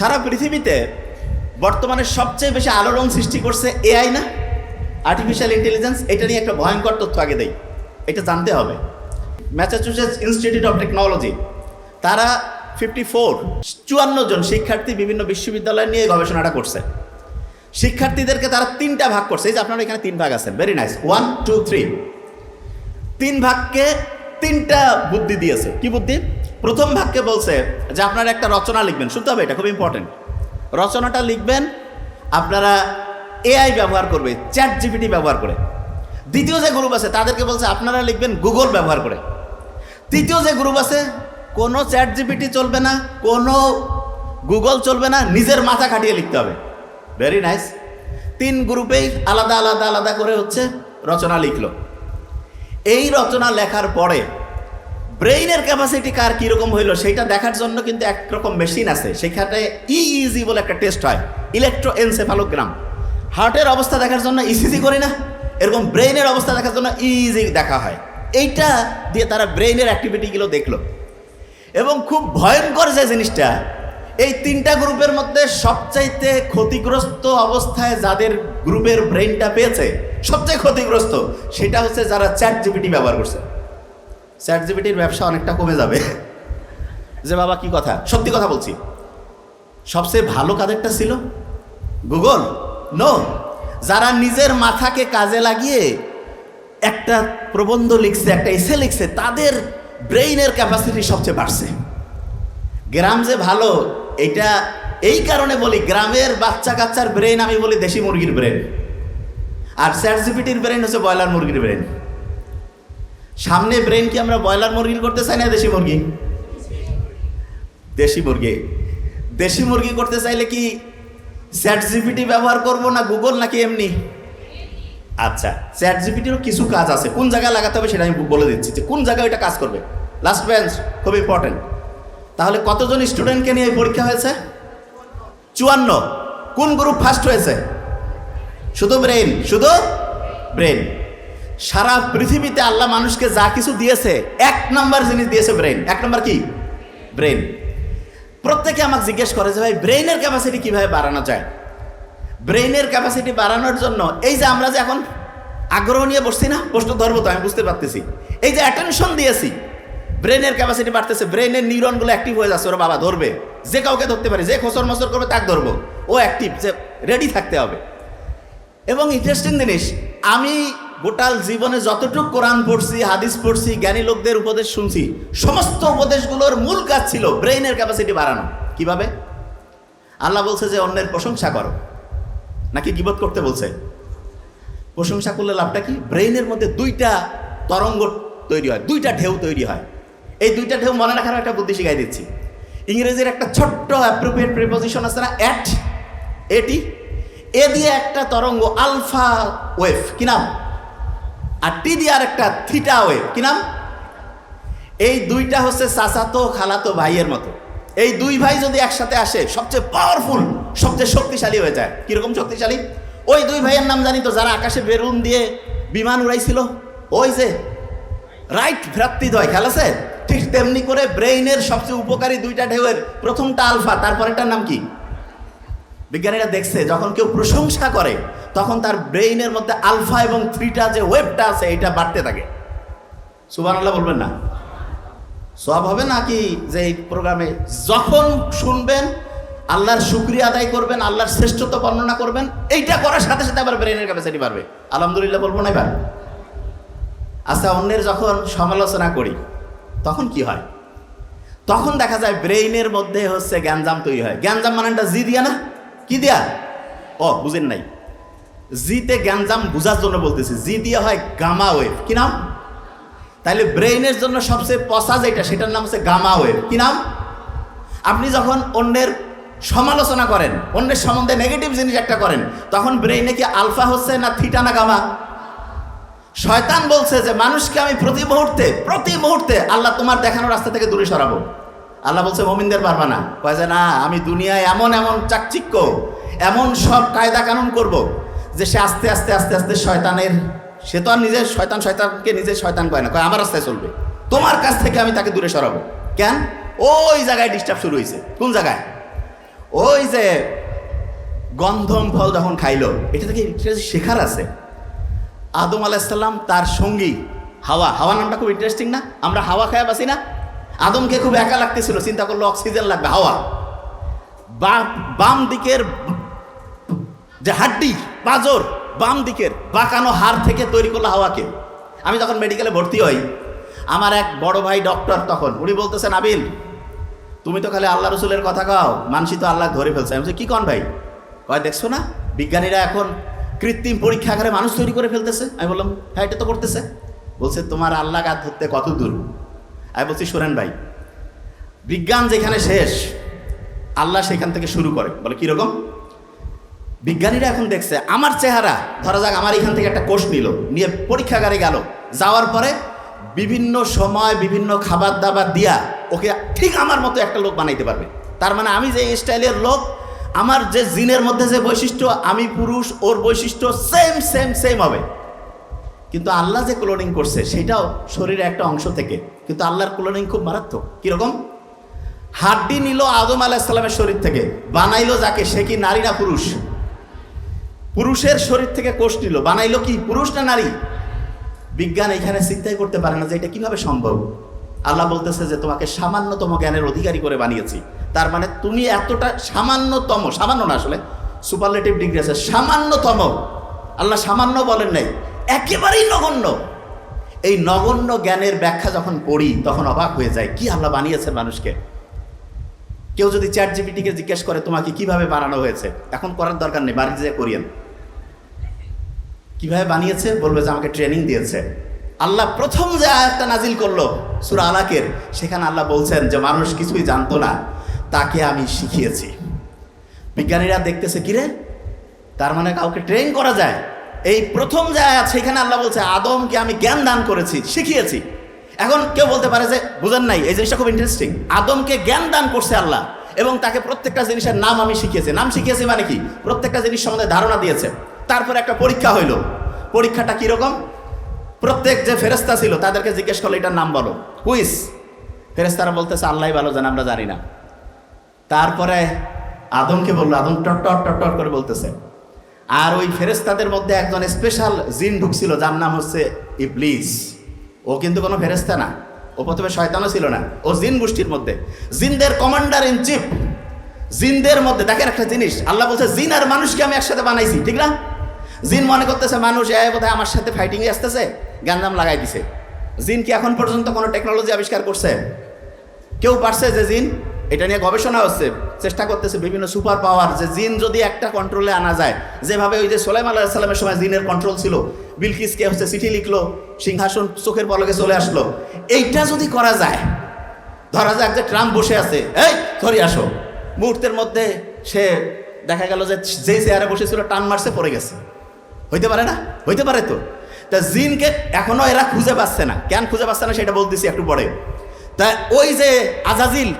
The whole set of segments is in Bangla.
সারা পৃথিবীতে বর্তমানে সবচেয়ে বেশি আলোড়ন সৃষ্টি করছে এআই না? আর্টিফিশিয়াল ইন্টেলিজেন্স এটা নিয়ে একটা ভয়ঙ্কর তথ্য আগে দেয় এটা জানতে হবে। ম্যাসাচুসেটস ইনস্টিটিউট অফ টেকনোলজি তারা ফিফটি ফোর চুয়ান্ন জন শিক্ষার্থী বিভিন্ন বিশ্ববিদ্যালয় নিয়ে গবেষণাটা করছে। শিক্ষার্থীদেরকে তারা তিনটা ভাগ করছে। এই যে আপনারা এখানে তিন ভাগ আছেন। Very nice one two three তিন ভাগকে তিনটা বুদ্ধি দিয়েছে। কি বুদ্ধি? প্রথম ভাগকে বলছে যে আপনারা একটা রচনা লিখবেন। শুনতে হবে এটা, খুব ইম্পর্টেন্ট রচনাটা লিখবেন, আপনারা এআই ব্যবহার করবে চ্যাট জিপিটি ব্যবহার করে। দ্বিতীয় যে গ্রুপ আছে, তাদেরকে বলছে আপনারা লিখবেন গুগল ব্যবহার করে। তৃতীয় যে গ্রুপ আছে, কোনো চ্যাট জিপিটি চলবে না, কোনো গুগল চলবে না, নিজের মাথা খাটিয়ে লিখতে হবে। ভেরি নাইস তিন গ্রুপেই আলাদা আলাদা আলাদা করে হচ্ছে রচনা লিখলো। এই রচনা লেখার পরে ব্রেইনের ক্যাপাসিটি কার কীরকম হইল সেটা দেখার জন্য কিন্তু একরকম মেশিন আছে। সেখানে ইইজি বলে একটা টেস্ট হয় ইলেকট্রো এনসেফালোগ্রাম হার্টের অবস্থা দেখার জন্য ইসিজি করি না, এরকম ব্রেইনের অবস্থা দেখার জন্য ইজি দেখা হয়। এইটা দিয়ে তারা ব্রেইনের অ্যাক্টিভিটিগুলো দেখল। এবং খুব ভয়ঙ্কর যে জিনিসটা, এই তিনটা গ্রুপের মধ্যে সবচাইতে ক্ষতিগ্রস্ত অবস্থায় যাদের গ্রুপের ব্রেইনটা পেয়েছে, সবচেয়ে ক্ষতিগ্রস্ত, সেটা হচ্ছে যারা চ্যাট জিপিটি ব্যবহার করছে। চ্যাট জিপিটির ব্যবসা অনেকটা কমে যাবে। যে বাবা কি কথা? সত্যি কথা বলছি। সবচেয়ে ভালো কাদেরটা ছিল গুগল। নো যারা নিজের মাথাকে কাজে লাগিয়ে একটা প্রবন্ধ লিখছে একটা এসে লিখছে তাদের ব্রেইনের ক্যাপাসিটি সবচেয়ে বাড়ছে। গ্রাম যে ভালো এটা এই কারণে বলি গ্রামের বাচ্চা কাচ্চার ব্রেন আমি বলি দেশি মুরগির ব্রেন আর স্যাটজিপিটির ব্রেন হচ্ছে ব্রয়লার মুরগির ব্রেন সামনে ব্রেন কি আমরা ব্রয়লার মুরগির করতে চাই না দেশি মুরগি? দেশি মুরগি। দেশি মুরগি করতে চাইলে কি চ্যাট জিপিটি ব্যবহার করব না গুগল নাকি এমনি? আচ্ছা চ্যাট জিপিটিরও কিছু কাজ আছে। কোন জায়গায় লাগাতে হবে সেটা আমি বলে দিচ্ছি যে কোন জায়গায় ওইটা কাজ করবে। লাস্ট বেঞ্চ খুব ইম্পর্টেন্ট তাহলে কতজন স্টুডেন্টকে নিয়ে পরীক্ষা হয়েছে? চুয়ান্ন। কোন গ্রুপ ফার্স্ট হয়েছে? শুধু ব্রেন শুধু ব্রেন সারা পৃথিবীতে আল্লাহ মানুষকে যা কিছু দিয়েছে, এক নম্বর জিনিস দিয়েছে ব্রেন এক নম্বর কি? ব্রেন প্রত্যেকে আমাকে জিজ্ঞেস করে যে, ভাই ব্রেইনের ক্যাপাসিটি কীভাবে বাড়ানো যায়? ব্রেইনের ক্যাপাসিটি বাড়ানোর জন্য এই যে আমরা যে এখন আগ্রহ নিয়ে বসছি না, প্রশ্ন ধরবো তো, আমি বুঝতে পারতেছি। এই যে অ্যাটেনশন দিয়েছি ব্রেনের ক্যাপাসিটি বাড়তেছে ব্রেনের নিউরনগুলো অ্যাক্টিভ হয়ে যাচ্ছে, ওরা বাবা, ধরবে। যে কাউকে ধরতে পারে, যে খোসর মসর করবে, তাকে ধরবো। ও অ্যাক্টিভ যে রেডি থাকতে হবে। এবং ইন্টারেস্টিং জিনিস, আমি গোটাল জীবনে যতটুকু কোরআন পড়ছি, হাদিস পড়ছি, জ্ঞানী লোকদের উপদেশ শুনছি, সমস্ত উপদেশগুলোর মূল কাজ ছিল ব্রেইনের ক্যাপাসিটি বাড়ানো। কীভাবে? আল্লাহ বলছে যে, অন্যের প্রশংসা করো। নাকি গিবত করতে বলছে? প্রশংসা করলে লাভটা কি? ব্রেইনের মধ্যে দুইটা তরঙ্গ তৈরি হয়, দুইটা ঢেউ তৈরি হয়। এই দুইটা ঢেউ মনে রাখার একটা বুদ্ধি শিখাই দিচ্ছি। ইংরেজির একটা ছোট্ট অ্যাপ্রোপ্রিয়েট প্রিপোজিশন আছে না? অ্যাট এটি এ দিয়ে একটা তরঙ্গ আলফা ওয়েভ কি নাম? আর টি দিয়ে আর একটা থিটা ওয়েভ কি নাম? এই দুইটা হচ্ছে চাচাতো খালাতো ভাইয়ের মতো। এই দুই ভাই যদি একসাথে আসে, সবচেয়ে পাওয়ারফুল সবচেয়ে শক্তিশালী হয়ে যায়। কীরকম শক্তিশালী? ওই দুই ভাইয়ের নাম জানি তো, যারা আকাশে বেলুন দিয়ে বিমান উড়াইছিল। ওই যে রাইট ভ্রাতৃদ্বয়, খেয়াল আছে? ঠিক তেমনি করে ব্রেইনের সবচেয়ে উপকারী দুইটা ঢেউয়ের প্রথমটা আলফা তারপরেরটার নাম কি? বিজ্ঞানীরা দেখছে, যখন কেউ প্রশংসা করে, তখন তার ব্রেইনের মধ্যে আলফা এবং থ্রিটা যে ওয়েবটা আছে এটা বাড়তে থাকে। সুবান আল্লাহ বলবেন না? সব হবে নাকি যে এই প্রোগ্রামে যখন শুনবেন, আল্লাহর শুক্রিয়া আদায় করবেন, আল্লাহর শ্রেষ্ঠত্ব বর্ণনা করবেন, এইটা করার সাথে সাথে আবার ব্রেনের ক্যাপাসিটি বাড়বে। আলহামদুলিল্লাহ বলব না এবার? আচ্ছা অন্যের যখন সমালোচনা করি, তখন কি হয়? তখন দেখা যায় ব্রেইনের মধ্যে হচ্ছে গ্যাঞ্জাম তৈরি হয়। গ্যাঞ্জাম মানেটা জি দিয়া না? কি দিয়া? ও বুঝেন নাই। জিতে গ্যাঞ্জাম বুঝার জন্য বলতেছি। জি দিয়া হয় গামা ওয়েভ। কি নাম? তাহলে ব্রেইনের জন্য সবচেয়ে পসা যেটা, সেটার নাম হচ্ছে গামা ওয়েভ। কি নাম? আপনি যখন অন্যের সমালোচনা করেন, অন্যের সম্বন্ধে নেগেটিভ জিনিস একটা করেন, তখন ব্রেইনে কি আলফা হচ্ছে না থিটা না গামা? শয়তান বলছে যে, মানুষকে আমি প্রতি মুহূর্তে প্রতি মুহূর্তে আল্লাহ তোমার দেখানো রাস্তা থেকে দূরে সরাবো। আল্লাহ বলছে, মমিনদের পারবা না। কয় যে, না, আমি দুনিয়ায় এমন এমন চাকচিক্য, এমন সব কায়দা কানুন করব যে সে আস্তে আস্তে আস্তে আস্তে শয়তানের, সে তো আর নিজের শয়তান, শয়তানকে নিজের শয়তান কয় না। কয়, আমার রাস্তায় চলবে। তোমার কাছ থেকে আমি তাকে দূরে সরাবো। কেন? ওই জায়গায় ডিস্টার্ব শুরু হয়েছে। কোন জায়গায়? ওই যে গন্ধম ফল যখন খাইলো, এটা থেকে শেখার আছে। আদম আলাইসাল্লাম তার সঙ্গী হাওয়া হাওয়া নামটা খুব ইন্টারেস্টিং না? আমরা হাওয়া খায় বাসি না? আদমকে খুব একা লাগতেছিল, চিন্তা করল অক্সিজেন লাগবে, হাওয়া। বাম দিকের যে হাড্ডি, পাজর, বাম দিকের বাঁকানো হাড় থেকে তৈরি করল হাওয়াকে। আমি যখন মেডিকেলে ভর্তি হই, আমার এক বড় ভাই ডক্টর তখন, উনি বলতেছেন, আবিল, তুমি তো খালি আল্লাহ রসুলের কথা কাও, মানসি তো আল্লাহ ধরে ফেলছে। আমি কি কন ভাই? কয়, দেখছ না, বিজ্ঞানীরা এখন কৃত্রিম পরীক্ষাগারে মানুষ তৈরি করে ফেলতেছে। আমি বললাম হ্যাঁ এটা তো করতেছে। বলছে, তোমার আল্লাহ গাছ ধরতে কত দূর? আমি বলছি শোনেন ভাই, বিজ্ঞান যেখানে শেষ, আল্লাহ সেখান থেকে শুরু করে। বলে কীরকম বিজ্ঞানীরা এখন দেখছে, আমার চেহারা, ধরা যাক আমার এখান থেকে একটা কোষ নিল, নিয়ে পরীক্ষাগারে গেল। যাওয়ার পরে বিভিন্ন সময় বিভিন্ন খাবার দাবার দিয়া ওকে ঠিক আমার মতো একটা লোক বানাইতে পারবে। তার মানে আমি যে স্টাইলের লোক, আমার যে জিনের মধ্যে যে বৈশিষ্ট্য, আমি পুরুষ, ওর বৈশিষ্ট্য সেম সেম সেম হবে। কিন্তু আল্লাহ যে ক্লোনিং করছে, সেটাও শরীরের একটা অংশ থেকে। কিন্তু আল্লাহর ক্লোনিং খুব মারাত্মক। কীরকম? হাড্ডি নিল আদম আলাহিসাল্লামের শরীর থেকে, বানাইলো যাকে, সে কি নারী না পুরুষ? পুরুষের শরীর থেকে কোষ নিল। বানাইলো কি, পুরুষ না নারী? বিজ্ঞান এখানে চিন্তাই করতে পারে না যে এটা কীভাবে সম্ভব। আল্লাহ বলতেছে যে, তোমাকে সামান্যতম জ্ঞানের অধিকারী করে বানিয়েছি। তার মানে তুমি এতটা সামান্যতম, সামান্য না আসলে সুপারলেটিভ ডিগ্রি আছে, সামান্যতম। আল্লাহ সামান্য বলেন নাই। একেবারেই নগণ্য। এই নগণ্য জ্ঞানের ব্যাখ্যা যখন পড়ি, তখন অবাক হয়ে যায় কি আল্লাহ বানিয়েছেন মানুষকে? কেউ যদি চ্যাট জিপিটিকে জিজ্ঞেস করে, তোমাকে কীভাবে বানানো হয়েছে? এখন করার দরকার নেই, বাড়িতে যে করিয়েন। কীভাবে বানিয়েছে? বলবে যে, আমাকে ট্রেনিং দিয়েছে। আল্লাহ প্রথম যে আয়াতটা নাজিল করল, সুরা আলাকের, সেখানে আল্লাহ বলছেন যে, মানুষ কিছুই জানতো না, তাকে আমি শিখিয়েছি। বিজ্ঞানীরা দেখতেছে কিরে তার মানে কাউকে ট্রেন করা যায়? এই প্রথম যে আয়াত সেখানে আল্লাহ বলছে, আদমকে আমি জ্ঞান দান করেছি, শিখিয়েছি। এখন কেউ বলতে পারে যে, বুঝেন নাই, এই জিনিসটা খুব ইন্টারেস্টিং আদমকে জ্ঞান দান করছে আল্লাহ, এবং তাকে প্রত্যেকটা জিনিসের নাম আমি শিখিয়েছি। নাম শিখিয়েছি মানে কি? প্রত্যেকটা জিনিস সম্বন্ধে ধারণা দিয়েছে। তারপরে একটা পরীক্ষা হইল। পরীক্ষাটা কীরকম? প্রত্যেক যে ফেরেস্তা ছিল, তাদেরকে জিজ্ঞেস করল, এটার নাম বলো। কুইস ফেরেস্তারা বলতেছে আল্লাহ ভালো, জানে, আমরা জানি না। তারপরে আদমকে বলল, আদম টট টট টট টট করে বলতেছে। আর ওই ফেরেস্তাদের মধ্যে একজন স্পেশাল জিন ঢুকছিল, যার নাম হচ্ছে ইবলিস। ও কিন্তু কোনো ফেরেস্তা না। ও প্রথমে শয়তানও ছিল না। ও জিন গোষ্ঠীর মধ্যে। জিনদের কমান্ডার ইন চিফ জিনদের মধ্যে, দেখেন একটা জিনিস, আল্লাহ বলছে, জিন আর মানুষকে আমি একসাথে বানাইছি ঠিক না? জিন মনে করতেছে, মানুষ এ বোধহয় আমার সাথে ফাইটিংয়ে আসতেছে গান্দাম লাগাই দিছে। জিন কি এখন পর্যন্ত কোনো টেকনোলজি আবিষ্কার করছে? কেউ পারছে যে জিন এটা নিয়ে গবেষণা হচ্ছে, চেষ্টা করতেছে বিভিন্ন সুপার পাওয়ার যে জিন যদি একটা কন্ট্রোলে আনা যায়, যেভাবে ওই যে সোলাইম আল্লাহ সাল্লামের সময় জিনের কন্ট্রোল ছিল বিলকিসকে হচ্ছে চিঠি লিখলো, সিংহাসন চোখের পলকে চলে আসলো, এইটা যদি করা যায়, ধরা যাক যে ট্রাম্প বসে আছে, এই ধরি আসো। মুহূর্তের মধ্যে সে দেখা গেল যে যে চেয়ারে বসেছিল, টান মারছে, পড়ে গেছে। হইতে পারে না? হইতে পারে তো। তা জিনকে এখনও এরা খুঁজে পাচ্ছে না। কেন খুঁজে পাচ্ছে না সেটা বলতেছি একটু পরে। তা ওই যে আজাজিল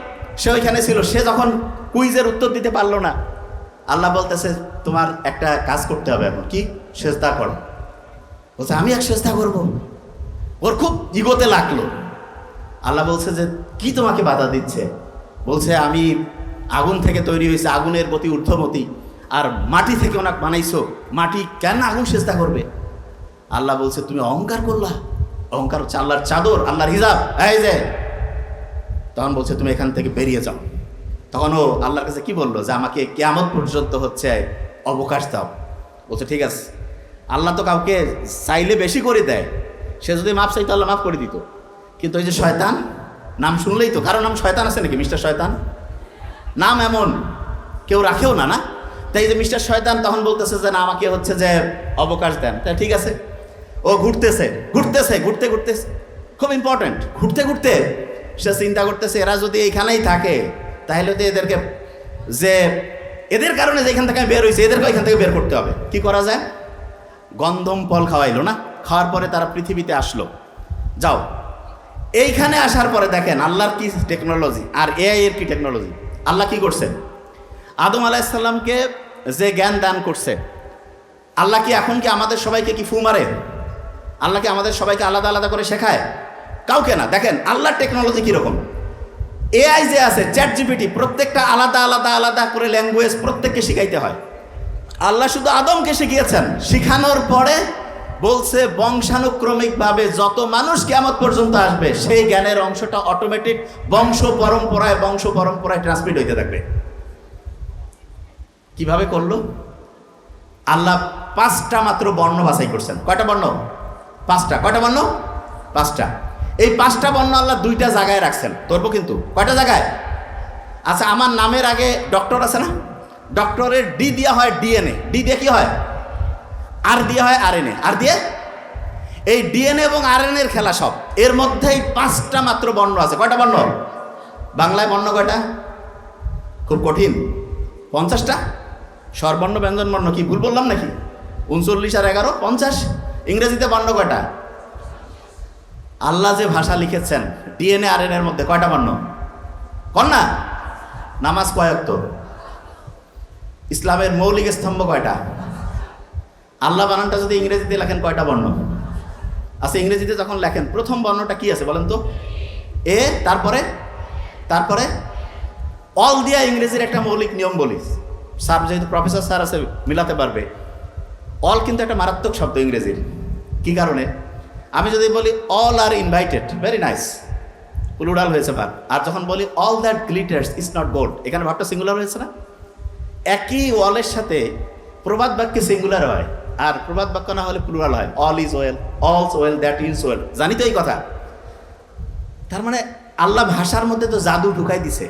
সে ওইখানে ছিল। সে যখন কুইজের উত্তর দিতে পারল না, আল্লাহ বলতেছে, তোমার একটা কাজ করতে হবে এখন। কি? সেজদা করো। বলছে, আমি এক সেজদা করব? ওর খুব ইগোতে লাগল। আল্লাহ বলছে যে, কি তোমাকে বাধা দিচ্ছে? বলছে, আমি আগুন থেকে তৈরি হয়েছে, আগুনের প্রতি ঊর্ধ্বমতি, আর মাটি থেকে ওনাক বানাইছো। মাটি কেন আগুন চেষ্টা করবে? আল্লাহ বলছে, তুমি অহংকার করলা। অহংকার হচ্ছে আল্লাহর চাদর, আল্লাহর হিজাব। এই যে তখন বলছে, তুমি এখান থেকে বেরিয়ে যাও। তখন ও আল্লাহর কাছে কি বলল? যে আমাকে কেয়ামত পর্যন্ত হচ্ছে অবকাশ দাও। বলছে, ঠিক আছে। আল্লাহ তো কাউকে চাইলে বেশি করে দেয়। সে যদি মাপ চাইতো, আল্লাহ মাফ করে দিত। কিন্তু ওই যে শয়তান, নাম শুনলেই তো, কারও নাম শয়তান আছে নাকি, মিস্টার শয়তান? নাম এমন, কেউ রাখেও না না? তাই যে মিস্টার শয়তান তখন বলতেছে যে, না, আমাকে হচ্ছে যে অবকাশ দেন। তাই ঠিক আছে। ও ঘুরতেছে ঘুরতেছে, ঘুরতে, ঘুরতেছে। খুব ইম্পর্ট্যান্ট ঘুরতে ঘুরতে সে চিন্তা করতেছে, এরা যদি এইখানেই থাকে, তাহলে তো এদেরকে যে, এদের কারণে যেখান থেকে বের হয়েছে, এদেরকে এখান থেকে বের করতে হবে। কি করা যায়? গন্ধম ফল খাওয়াইলো না? খাওয়ার পরে তারা পৃথিবীতে আসলো। যাও। এইখানে আসার পরে দেখেন, আল্লাহর কি টেকনোলজি আর এআই এর কি টেকনোলজি আল্লাহ কি করছে? আদম আলাইসাল্লামকে যে জ্ঞান দান করছে, আল্লাহ কি এখন কি আমাদের সবাইকে কি ফু মারে? আল্লাহ কি আমাদের সবাইকে আলাদা আলাদা করে শেখায়? কাউকে না। দেখেন, আল্লাহর টেকনোলজি কীরকম? এআই যে আছে চ্যাট জিপিটি প্রত্যেকটা আলাদা আলাদা আলাদা করে ল্যাঙ্গুয়েজ প্রত্যেককে শিখাইতে হয়। আল্লাহ শুধু আদমকে শিখিয়েছেন। শিখানোর পরে বলছে, বংশানুক্রমিকভাবে যত মানুষ কেমন পর্যন্ত আসবে, সেই জ্ঞানের অংশটা অটোমেটিক বংশ পরম্পরায় বংশ পরম্পরায় ট্রান্সমিট হইতে থাকবে। কীভাবে করল? আল্লাহ পাঁচটা মাত্র বর্ণ বাছাই করছেন। কয়টা বর্ণ? পাঁচটা। কয়টা বর্ণ? পাঁচটা। এই পাঁচটা বর্ণ আল্লাহ দুইটা জায়গায় রাখছেন। ধরবো কিন্তু। কয়টা জায়গায়? আচ্ছা আমার নামের আগে ডক্টর আছে না? ডক্টরের ডি দেওয়া হয় ডিএনএ ডি দিয়ে কি হয়? আর দিয়ে হয় আর আরএনএ আর দিয়ে? এই ডিএনএ এবং আর আরএনএর খেলা সব। এর মধ্যেই পাঁচটা মাত্র বর্ণ আছে। কয়টা বর্ণ? বাংলায় বর্ণ কয়টা? খুব কঠিন। পঞ্চাশটা? স্বরবর্ণ ব্যঞ্জন বর্ণ কি ভুল বললাম নাকি? উনচল্লিশ আর এগারো? পঞ্চাশ? ইংরেজিতে বর্ণ কয়টা? আল্লাহ যে ভাষা লিখেছেন ডিএনএ আর এর মধ্যে কয়টা বর্ণ? কন না নামাজ কয়ক্ত ইসলামের মৌলিক স্তম্ভ কয়টা? আল্লাহ বানানটা যদি ইংরেজিতে লেখেন, কয়টা বর্ণ? আচ্ছা ইংরেজিতে যখন লেখেন, প্রথম বর্ণটা কি আছে বলেন তো? এ, তারপরে? তারপরে? অল দিয়া ইংরেজির একটা মৌলিক নিয়ম বলি। স্যার, যেহেতু প্রফেসর স্যার আছে, মিলাতে পারবে। অল কিন্তু একটা মারাত্মক শব্দ ইংরেজির। কি কারণে? আমি যদি বলি all are invited very nice plural হয়েছে ভাব। আর যখন বলি all that glitters is not gold এখানে ভাবটা সিঙ্গুলার হয়েছে না? একই ওয়ালের সাথে প্রবাদ বাক্যে সিঙ্গুলার হয়, আর প্রবাদ বাক্য না হলে প্লুরাল হয়। All is well all's well that is well জানি তো এই কথা। তার মানে আল্লাহ ভাষার মধ্যে তো জাদু ঢুকাই দিছে।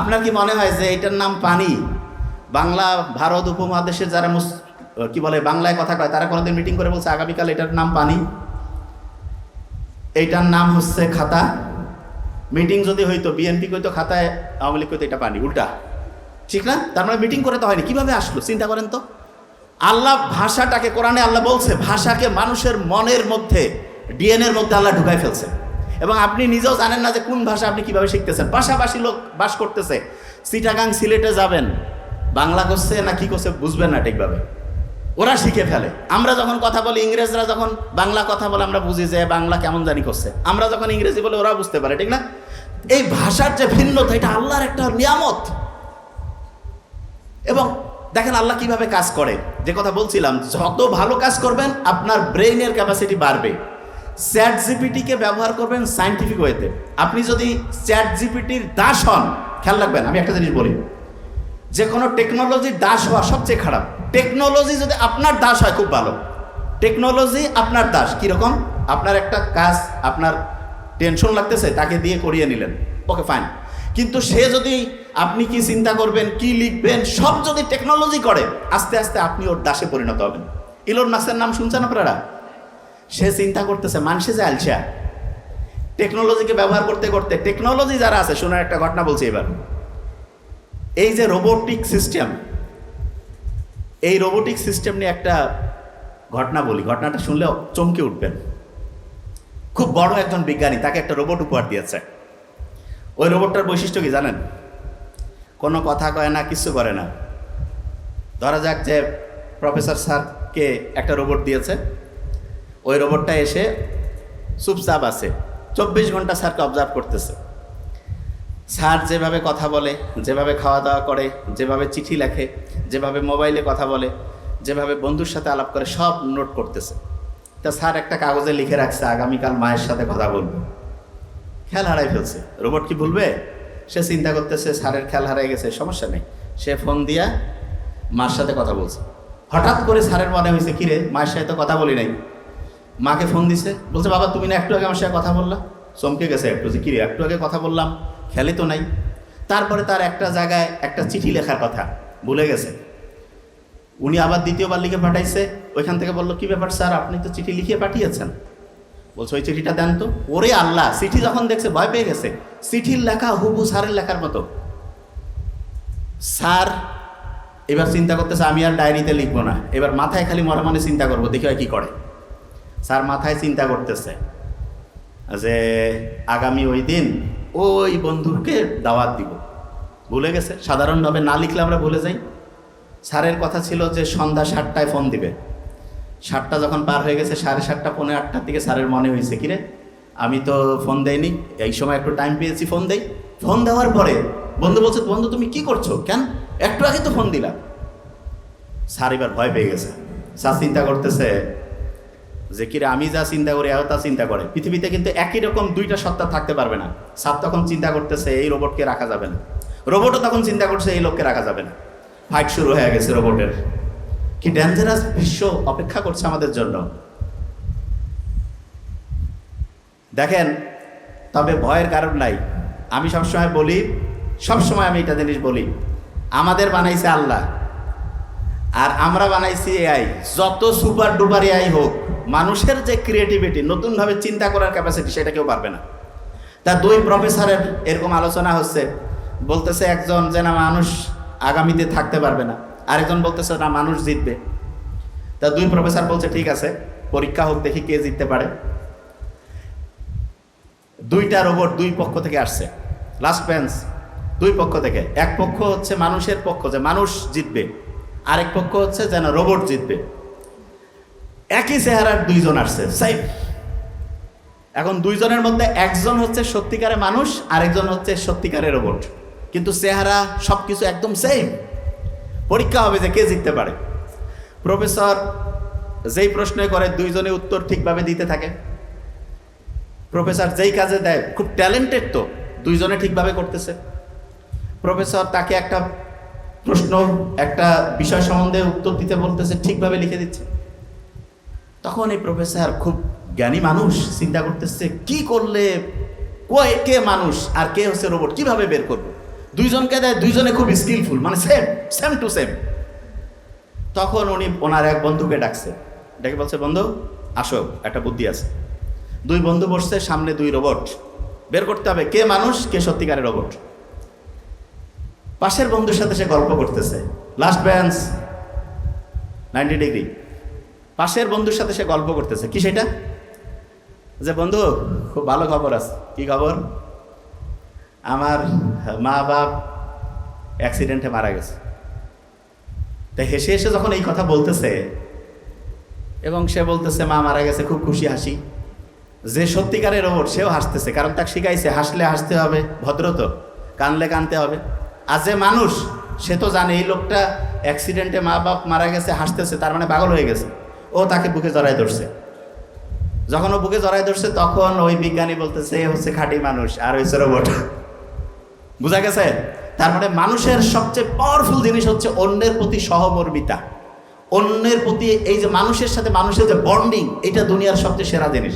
আপনার কি মনে হয় যে এটার নাম পানি? বাংলা, ভারত উপমহাদেশের যারা কি বলে, বাংলায় কথা কয়, তারা কোনোদিন মিটিং করে বলছে, আগামীকাল এটার নাম পানি। এইটার নাম হচ্ছে খাতা। মিটিং যদি হইতো বিএনপি কইতো, খাতায় আওয়ামী লীগ কইতো এটা পানি। উল্টা। ঠিক না? তার মানে মিটিং করে তো হয়নি। কীভাবে আসলো? চিন্তা করেন তো। আল্লাহ ভাষাটাকে, কোরআনে আল্লাহ বলছে, ভাষাকে মানুষের মনের মধ্যে, ডিএনএর মধ্যে আল্লাহ ঢুকাই ফেলছে। এবং আপনি নিজেও জানেন না যে কোন ভাষা আপনি কীভাবে শিখতেছেন। পাশাপাশি লোক বাস করতেছে, সিটাগাং সিলেটে যাবেন। বাংলা করছে না কি করছে বুঝবেন না ঠিকভাবে। ওরা শিখে ফেলে। আমরা যখন কথা বলি, ইংরেজরা যখন বাংলা কথা বলে, আমরা বুঝি যে বাংলা কেমন জানি করছে। আমরা যখন ইংরেজি বলে ওরা বুঝতে পারে, ঠিক না? এই ভাষার যে ভিন্নতা, এটা আল্লাহর একটা নিয়ামত। এবং দেখেন আল্লাহ কীভাবে কাজ করে। যে কথা বলছিলাম, যত ভালো কাজ করবেন, আপনার ব্রেইনের ক্যাপাসিটি বাড়বে। চ্যাট জিপিটিকে ব্যবহার করবেন সাইন্টিফিক ওয়েতে আপনি যদি চ্যাট জিপিটির দাস হন, খেয়াল রাখবেন, আমি একটা জিনিস বলি। যে কোনো টেকনোলজির দাস হওয়া সবচেয়ে খারাপ। টেকনোলজি যদি আপনার দাস হয়, খুব ভালো। টেকনোলজি আপনার দাস। কীরকম আপনার একটা কাজ, আপনার টেনশন লাগতেছে, তাকে দিয়ে করিয়ে নিলেন। ওকে ফাইন কিন্তু সে যদি আপনি কি চিন্তা করবেন, কি লিখবেন, সব যদি টেকনোলজি করে, আস্তে আস্তে আপনি ওর দাসে পরিণত হবেন। ইলোন মাসের নাম শুনছেন আপনারা? সে চিন্তা করতেছে মানুষে যে আলসা। টেকনোলজিকে ব্যবহার করতে করতে টেকনোলজি যারা আছে, শোনার একটা ঘটনা বলছি এবার। এই যে রোবোটিক সিস্টেম এই রোবোটিক সিস্টেম নিয়ে একটা ঘটনা বলি। ঘটনাটা শুনলে চমকে উঠবেন। খুব বড় একজন বিজ্ঞানী, তাকে একটা রোবট উপহার দিয়েছে। ওই রোবটটার বৈশিষ্ট্য কি জানেন? কোনো কথা কয় না, কিছু করে না। ধরা যাক যে প্রফেসর স্যারকে একটা রোবট দিয়েছে। ওই রোবটটা এসে চুপচাপ আছে। চব্বিশ ঘণ্টা স্যারকে অবজার্ভ করতেছে। স্যার যেভাবে কথা বলে, যেভাবে খাওয়া দাওয়া করে, যেভাবে চিঠি লেখে, যেভাবে মোবাইলে কথা বলে, যেভাবে বন্ধুর সাথে আলাপ করে, সব নোট করতেছে। তা স্যার একটা কাগজে লিখে রাখছে, আগামীকাল মায়ের সাথে কথা বলব। খেয়াল হারাই ফেলছে। রোবট কি ভুলবে? সে চিন্তা করতেছে, স্যারের খেয়াল হারাই গেছে, সমস্যা নেই। সে ফোন দিয়া মার সাথে কথা বলছে। হঠাৎ করে স্যারের মনে হয়েছে, কিরে, মায়ের সাথে তো কথা বলি নাই। মাকে ফোন দিছে, বলছে, বাবা, তুমি না একটু আগে আমার সাথে কথা বললা? চমকে গেছে একটু যে, কিরে, একটু আগে কথা বললাম। খেলে তো নাই। তারপরে তার একটা জায়গায় একটা চিঠি লেখার কথা, ভুলে গেছে। উনি আবার দ্বিতীয়বার লিখে পাঠাইছে, ওইখান থেকে বলল, কি ব্যাপার স্যার, আপনি তো চিঠি লিখিয়ে পাঠিয়েছেন? বলছে, ওই চিঠিটা দেন তো। ওরে আল্লাহ, চিঠি যখন দেখছে, ভয় পেয়ে গেছে। চিঠির লেখা হুবু স্যারের লেখার মতো। স্যার, এবার চিন্তা করতেছে, আমি আর ডায়েরিতে লিখব না। এবার মাথায় খালি মনে মনে চিন্তা করব, দেখি কী করে। স্যার মাথায় চিন্তা করতেছে যে, আগামী ওই দিন ওই বন্ধুকে দাওয়াত দিব। ভুলে গেছে? সাধারণভাবে না লিখলে আমরা ভুলে যাই। স্যারের কথা ছিল যে সন্ধ্যা সাতটায় ফোন দিবে। সাতটা যখন পার হয়ে গেছে, সাড়ে সাতটা, পৌনে আটটার দিকে স্যারের মনে হয়েছে কিরে আমি তো ফোন দেইনি। এই সময় একটু টাইম পেয়েছি, ফোন দেই। ফোন দেওয়ার পরে বন্ধু বলছে, বন্ধু, তুমি কি করছ? কেন? একটু আগে তো ফোন দিলাম স্যার এবার ভয় পেয়ে গেছে। স্যার চিন্তা করতেছে যে কিরে আমি যা চিন্তা করি, এও তা চিন্তা করে। পৃথিবীতে কিন্তু একই রকম দুইটা সত্তা থাকতে পারবে না। স্যার তখন চিন্তা করতেছে, এই রোবটকে রাখা যাবে না। রোবটও তখন চিন্তা করছে, এই লোককে রাখা যাবে না। ফাইট শুরু হয়ে গেছে রোবটের। কি ডেঞ্জারাস বিশ্ব অপেক্ষা করছে আমাদের জন্য। দেখেন, তবে ভয়ের কারণ নাই। আমি সবসময় বলি, সবসময় আমি এটা জিনিস বলি, আমাদের বানাইছে আল্লাহ, আর আমরা বানাইছি এআই যত সুপার ডুপার এআই হোক মানুষের যে ক্রিয়েটিভিটি নতুনভাবে চিন্তা করার ক্যাপাসিটি সেটা কেউ পারবে না। তা দুই প্রফেসরের এরকম আলোচনা হচ্ছে, বলতেছে একজন যে না মানুষ আগামীতে থাকতে পারবে না, আরেকজন বলতেছে না মানুষ জিতবে। তা দুই প্রফেসর বলছে, ঠিক আছে, পরীক্ষা হোক, দেখি কে জিততে পারে। দুইটা রোবট দুই পক্ষ থেকে আসছে লাস্ট বেঞ্চ দুই পক্ষ থেকে। এক পক্ষ হচ্ছে মানুষের পক্ষ, যে মানুষ জিতবে। আরেক পক্ষ হচ্ছে যেন রোবট জিতবে। একই চেহারার দুইজন আসছে। সেম এখন দুইজনের মধ্যে একজন হচ্ছে সত্যিকারের মানুষ, আরেকজন হচ্ছে সত্যিকারের রোবট কিন্তু চেহারা সব কিছু একদম সেম পরীক্ষা হবে যে কে জিততে পারে। প্রফেসর যেই প্রশ্ন করে, দুইজনে উত্তর ঠিকভাবে দিতে থাকে। প্রফেসর যেই কাজে দেয়, খুব ট্যালেন্টেড তো, দুইজনে ঠিকভাবে করতেছে। প্রফেসর তাকে একটা প্রশ্ন, একটা বিষয় সম্বন্ধে উত্তর দিতে বলতেছে, ঠিকভাবে লিখে দিচ্ছে। তখন এই প্রফেসর খুব জ্ঞানী মানুষ, চিন্তা করতেছে, কি করলে, কয়, কে মানুষ আর কে হচ্ছে রোবট কীভাবে বের করব? দুইজনকে দেয়, দুইজনে খুব স্কিলফুল মানে সেম সেম টু সেম তখন উনি ওনার এক বন্ধুকে ডাকছে। ডেকে বলছে, বন্ধু, আসো, একটা বুদ্ধি আছে। দুই বন্ধু বসছে, সামনে দুই রোবট বের করতে হবে, কে মানুষ, কে সত্যিকারের রোবট পাশের বন্ধুর সাথে সে গল্প করতেছে। লাস্ট বেঞ্চ নাইনটি ডিগ্রি পাশের বন্ধুর সাথে সে গল্প করতেছে। কি সেটা? যে বন্ধু, খুব ভালো খবর আছে। কি খবর? আমার মা বাপ অ্যাক্সিডেন্টে মারা গেছে। তাই হেসে হেসে যখন এই কথা বলতেছে, এবং সে বলতেছে, মা মারা গেছে, খুব খুশি হাসি। যে সত্যিকারের রোবট সেও হাসতেছে, কারণ তাকে শিখাইছে, হাসলে হাসতে হবে ভদ্র তো কানলে কানতে হবে। আর যে মানুষ, সে তো জানে, এই লোকটা অ্যাক্সিডেন্টে মা বাপ মারা গেছে, হাসতেছে, তার মানে পাগল হয়ে গেছে। ও তাকে বুকে জড়ায় ধরছে। যখন ও বুকে জড়ায় ধরছে, তখন ওই বিজ্ঞানী বলতেছে হচ্ছে খাঁটি মানুষ আর হয়েছে রোবট বুঝা গেছে? তারপরে মানুষের সবচেয়ে পাওয়ারফুল জিনিস হচ্ছে অন্যের প্রতি সহমর্মিতা। অন্যের প্রতি এই যে মানুষের সাথে মানুষের যে বন্ডিং এটা দুনিয়ার সবচেয়ে সেরা জিনিস।